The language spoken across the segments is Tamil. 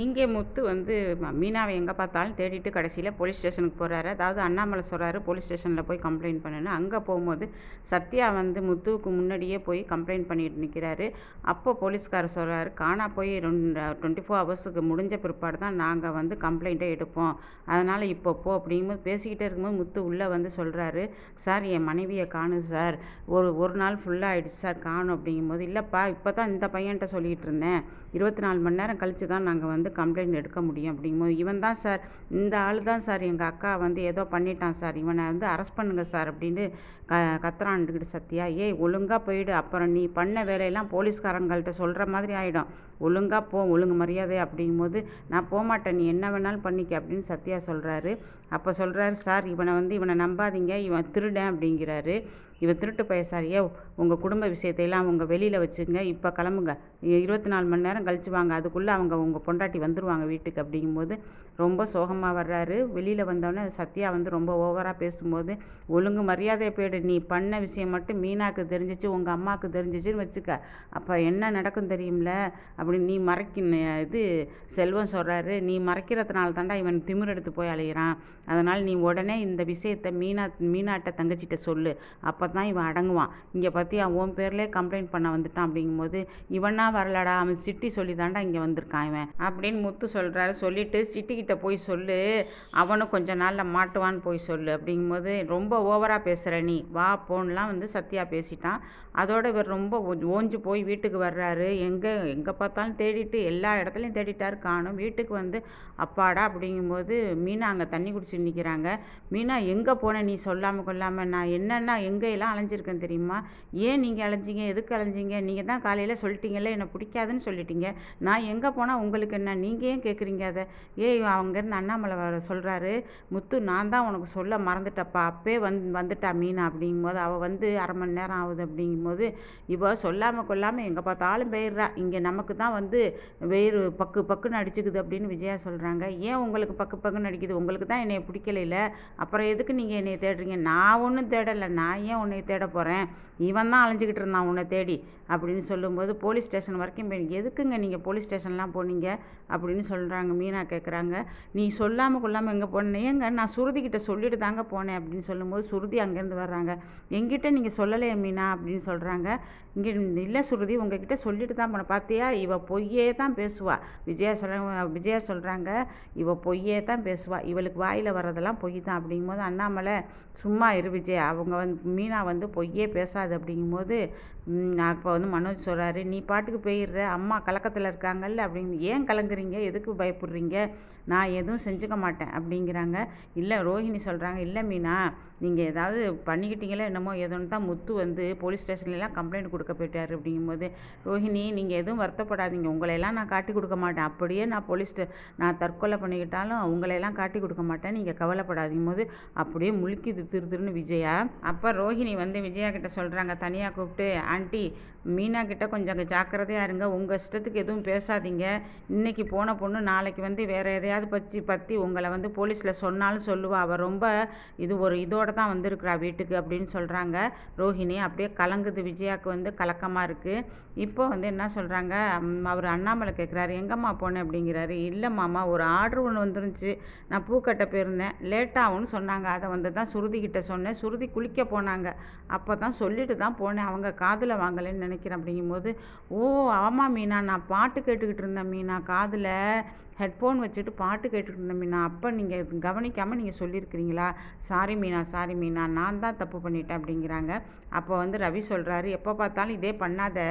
இங்கே முத்து வந்து மீனாவை எங்கே பார்த்தாலும் தேடிட்டு கடைசியில் போலீஸ் ஸ்டேஷனுக்கு போகிறாரு அதாவது அண்ணாமலை சொல்கிறாரு போலீஸ் ஸ்டேஷனில் போய் கம்ப்ளைண்ட் பண்ணுன்னு. அங்கே போகும்போது சத்யா வந்து முத்துவுக்கு முன்னாடியே போய் கம்ப்ளைண்ட் பண்ணிட்டு நிற்கிறாரு அப்போ போலீஸ்காரர் சொல்கிறாரு காணா போய் ரெண்டு டுவெண்ட்டி ஃபோர் ஹவர்ஸுக்கு முடிஞ்ச பிற்பாடு தான் நாங்கள் வந்து கம்ப்ளைண்ட்டை எடுப்போம். அதனால் இப்போ போ அப்படிங்கும்போது பேசிக்கிட்டே இருக்கும்போது முத்து உள்ளே வந்து சொல்கிறாரு சார் என் மனைவியை காணும் சார். ஒரு ஒரு நாள் ஃபுல்லாக ஆகிடுச்சு சார் காணும். அப்படிங்கும்போது இல்லைப்பா இப்போ தான் இந்த பையன்கிட்ட சொல்லிகிட்டு இருந்தேன். இருபத்தி நாலு மணி நேரம் கழித்து தான் நாங்கள் வந்து வந்து கம்ப்ளைண்ட் எடுக்க முடியும் அப்படிங்கும்போது இவன் தான் சார் இந்த ஆள் தான் சார் எங்கள் அக்கா வந்து ஏதோ பண்ணிட்டான் சார் இவனை வந்து அரெஸ்ட் பண்ணுங்கள் சார் அப்படின்னு க கத்துறான்ட்டுக்கிட்டு சத்யா. ஏய் ஒழுங்காக போயிடு அப்புறம் நீ பண்ண வேலையெல்லாம் போலீஸ்காரங்கள்ட்ட சொல்கிற மாதிரி ஆகிடும் ஒழுங்காக போ ஒழுங்கு மரியாதை அப்படிங்கும்போது நான் போகமாட்டேன் நீ என்ன வேணாலும் பண்ணிக்க அப்படின்னு சத்யா சொல்கிறாரு அப்போ சொல்கிறாரு சார் இவனை வந்து இவனை நம்பாதீங்க இவன் திருடன் அப்படிங்கிறாரு. இவன் திருட்டு பைய சார் ஏ உங்கள் குடும்ப விஷயத்தையெல்லாம் அவங்க வெளியில் வச்சுங்க இப்போ கிளம்புங்க. இருபத்தி நாலு மணி நேரம் கழிச்சு வாங்க அதுக்குள்ளே அவங்க உங்கள் பொண்டாட்டி வந்துடுவாங்க வீட்டுக்கு அப்படிங்கும்போது ரொம்ப சோகமாக வர்றாரு. வெளியில் வந்தோடனே சத்யா வந்து ரொம்ப ஓவராக பேசும்போது ஒழுங்கு மரியாதையை போயிடு நீ பண்ண விஷயம் மட்டும் மீனாக்கு தெரிஞ்சிச்சு உங்கள் அம்மாவுக்கு தெரிஞ்சிச்சுன்னு வச்சுக்க. அப்போ என்ன நடக்கும் தெரியும்ல? அப்படின்னு நீ மறைக்க இது செல்வம் சொல்கிறாரு நீ மறைக்கிறதுனால தாண்டா இவன் திமிர் எடுத்து போய் அலையிறான். அதனால் நீ உடனே இந்த விஷயத்தை மீனா மீனாட்ட தங்கச்சிட்ட சொல்லு. அப்போ தான் இவன் அடங்குவான். இங்கே பற்றி அவன் உன் பேர்லேயே கம்ப்ளைண்ட் பண்ண வந்துட்டான். அப்படிங்கும்போது இவனா வரலடா அவன் சிட்டி சொல்லி தாண்டா இங்கே வந்திருக்கான் இவன். அப்படி அப்படின்னு முத்து சொல்கிறாரு சொல்லிட்டு சிட்டிக்கிட்ட போய் சொல்லு. அவனும் கொஞ்ச நாளில் மாட்டுவான்னு போய் சொல்லு அப்படிங்கும்போது ரொம்ப ஓவராக பேசுகிற நீ. வா போன்லாம் வந்து சத்யா பேசிட்டான். அதோட இவர் ரொம்ப ஓஞ்சு போய் வீட்டுக்கு வர்றாரு. எங்கே எங்கே பார்த்தாலும் தேடிட்டு எல்லா இடத்துலையும் தேடிட்டார். காணும். வீட்டுக்கு வந்து அப்பாடா அப்படிங்கும்போது மீனா அங்கே தண்ணி குடிச்சு நிற்கிறாங்க மீனா எங்கே போன நீ? சொல்லாமல் கொள்ளாமல் நான் என்னென்னா எங்கேயெல்லாம் அலைஞ்சிருக்கேன் தெரியுமா? ஏன் நீங்கள் அலைஞ்சிங்க? எதுக்கு அலைஞ்சிங்க? நீங்கள் தான் காலையில் சொல்லிட்டீங்கல்ல? என்னை பிடிக்காதுன்னு சொல்லிட்டீங்க. நான் எங்கே போனால் உங்களுக்கு என்ன நீங்கள் ஏன் கேட்குறீங்க அதை? ஏய் அங்கேருந்து அண்ணாமலை வர சொல்கிறாரு முத்து நான் தான் உனக்கு சொல்ல மறந்துட்டப்பா அப்பே வந் வந்துட்டா மீனா அப்படிங்கும்போது அவள் வந்து அரை மணி நேரம் ஆகுது அப்படிங்கும்போது இவள் சொல்லாமல் கொள்ளாமல் எங்கே பார்த்தாலும் போயிடுறா. இங்கே நமக்கு தான் வந்து வேறு பக்கு பக்குன்னு அடிச்சுக்குது அப்படின்னு விஜயா சொல்கிறாங்க ஏன் உங்களுக்கு பக்கு பக்குன்னு அடிக்குது? உங்களுக்கு தான் என்னை பிடிக்கலையில? அப்புறம் எதுக்கு நீங்கள் என்னை தேடுறீங்க? நான் ஒன்றும் தேடலை. நான் ஏன் உன்னை தேட போகிறேன் இவன் தான் அலைஞ்சிக்கிட்டு இருந்தான் உன்னை தேடி அப்படின்னு சொல்லும்போது போலீஸ் ஸ்டேஷன் வரைக்கும் போய் எதுக்குங்க நீங்கள் போலீஸ் ஸ்டேஷன்லாம் போனீங்க? அப்படின்னு சொல்கிறாங்க மீனா கேட்குறாங்க நீ சொல்லாமல் கொள்ளாமல் எங்கே போனேன் ஏங்க நான் சுருதிக்கிட்ட சொல்லிட்டு தாங்க போனேன் அப்படின்னு சொல்லும்போது சுருதி அங்கேருந்து வர்றாங்க. எங்கிட்ட நீங்கள் சொல்லலையே மீனா அப்படின்னு சொல்கிறாங்க இங்கே இல்லை சுருதி உங்ககிட்ட சொல்லிட்டு தான் போனேன். பார்த்தியா இவ பொய்யே தான் பேசுவா. விஜயா சொல்கிறாங்க விஜயா சொல்கிறாங்க இவ பொய்யே தான் பேசுவா. இவளுக்கு வாயில் வர்றதெல்லாம் பொய் தான். அப்படிங்கும்போது அண்ணாமலை சும்மா இரு விஜய் அவங்க வந்து மீனா வந்து பொய்யே பேசாது. அப்படிங்கும்போது அப்போ வந்து மனோஜ் சொல்கிறாரு நீ பாட்டுக்கு போயிடுற அம்மா கலக்கத்தில் இருக்காங்கல்ல அப்படின்னு ஏன் கலங்குறீங்க? எதுக்கு பயப்படுறீங்க? நான் எதுவும் செஞ்சுக்க மாட்டேன் அப்படிங்கிறாங்க. இல்லை ரோஹிணி சொல்கிறாங்க இல்லை மீனா நீங்கள் ஏதாவது பண்ணிக்கிட்டீங்களா என்னமோ ஏதோன்னு தான் முத்து வந்து போலீஸ் ஸ்டேஷன்லலாம் கம்ப்ளைண்ட் கொடுக்க போயிட்டார். அப்படிங்கும்போது ரோஹிணி நீங்கள் எதுவும் வருத்தப்படாதீங்க. உங்களையெல்லாம் நான் காட்டி கொடுக்க மாட்டேன். அப்படியே நான் போலீஸ் நான் தற்கொலை பண்ணிக்கிட்டாலும் உங்களையெல்லாம் காட்டி கொடுக்க மாட்டேன். நீங்கள் கவலைப்படாதீங்க போது அப்படியே முழுக்கிது திரு திருன்னு விஜயா. அப்போ ரோஹிணி வந்து விஜயா கிட்ட சொல்கிறாங்க தனியாக கூப்பிட்டு ஆண்டி மீனா கிட்ட கொஞ்சம் ஜாக்கிரதையாக இருங்க. உங்கள் இஷ்டத்துக்கு எதுவும் பேசாதீங்க. இன்றைக்கி இன்னைக்கு போன பொண்ணு நாளைக்கு வந்து வேறு எதையாவது பற்றி பற்றி உங்களை வந்து போலீஸில் சொன்னாலும் சொல்லுவா. அவள் ரொம்ப இது ஒரு இதோடு தான் வந்திருக்கிறா வீட்டுக்கு அப்படின்னு சொல்கிறாங்க ரோஹிணி அப்படியே கலங்குது. விஜயாவுக்கு வந்து கலக்கமாக இருக்குது இப்போ வந்து என்ன சொல்கிறாங்க அவர் அண்ணாமலை கேட்குறாரு எங்கம்மா போனேன் அப்படிங்கிறாரு. இல்லை மாமா ஒரு ஆர்டர் ஒன்று வந்துருந்துச்சு. நான் பூக்கட்ட போயிருந்தேன். லேட்டாகும்னு சொன்னாங்க. அதை வந்து தான் சுருதிக்கிட்ட சொன்னேன். சுருதி குளிக்க போனாங்க. அப்போ தான் சொல்லிட்டு தான் போனேன். அவங்க காதில் வாங்கலைன்னு நினைக்கிறேன். அப்படிங்கும்போது ஓ ஆமாம் மீனா. நான் பாட்டு கேட்டுக்கிட்டு இருந்தேன் மீனா. காது காதில் ஹெட்ஃபோன் வச்சுட்டு பாட்டு கேட்டுக்கிட்டு மீனா. அப்போ நீங்கள் கவனிக்காமல் நீங்கள் சொல்லியிருக்கிறீங்களா சாரி மீனா சாரி மீனா நான் தான் தப்பு பண்ணிட்டேன் அப்படிங்கிறாங்க. அப்போ வந்து ரவி சொல்கிறாரு எப்போ பார்த்தாலும் இதே பண்ணாத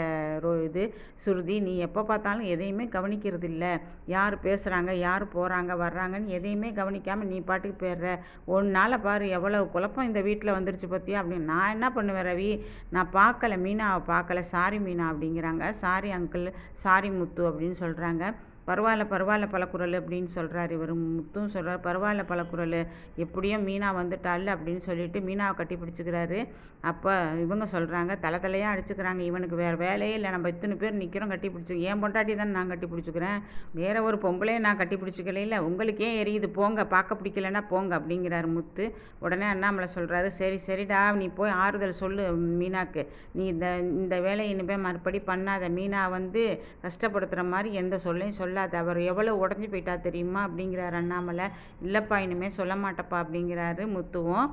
ரோ இது சுருதி. நீ எப்போ பார்த்தாலும் எதையுமே கவனிக்கிறது இல்லை யார் பேசுகிறாங்க யார் போகிறாங்க வர்றாங்கன்னு எதையுமே கவனிக்காமல் நீ பாட்டுக்கு போயிடுற. ஒரு நாளை பாரு எவ்வளோ குழப்பம் இந்த வீட்டில் வந்துருச்சு பற்றியா அப்படின்னு. நான் என்ன பண்ணுவேன் ரவி? நான் பார்க்கல மீனாவை பார்க்கல. சாரி மீனா அப்படிங்கிறாங்க. சாரி அங்கிள் சாரி முத்து அப்படின்னு சொல்கிறாங்க பரவாயில்ல பரவாயில்ல பழக்குரல் அப்படின்னு சொல்கிறார் இவர். முத்தும் சொல்கிறார் பரவாயில்ல பழக்குரல் எப்படியோ மீனா வந்துட்டாள் அப்படின்னு சொல்லிட்டு மீனாவை கட்டி பிடிச்சிக்கிறாரு. அப்போ இவங்க சொல்கிறாங்க தலை தலையாக அடிச்சுக்கிறாங்க. இவனுக்கு வேறு வேலையே இல்லை. நம்ம இத்தனை பேர் நிற்கிறோம் கட்டி பிடிச்சி என் பொண்டாட்டி தான் நான் கட்டி பிடிச்சிக்கிறேன். வேறு ஒரு பொம்பளையை நான் கட்டி பிடிச்சிக்கல இல்லை. உங்களுக்கு ஏன் எரியுது. போங்க. பார்க்க பிடிக்கலன்னா போங்க அப்படிங்கிறாரு முத்து. உடனே அண்ணாமலை சொல்கிறாரு சரி சரிடா. நீ போய் ஆறுதல் சொல்லு மீனாக்கு. நீ இந்த இந்த வேலையை இனிமேல் மறுபடி பண்ணாத. மீனா வந்து கஷ்டப்படுத்துகிற மாதிரி எந்த சொல்லையும் சொல்ல சொல்லாத. அவர் எவ்வளோ உடஞ்சி போயிட்டா தெரியுமா? அப்படிங்கிறாரு அண்ணாமலை. இல்லைப்பா இனிமேல் சொல்ல மாட்டப்பா அப்படிங்கிறாரு முத்துவும்.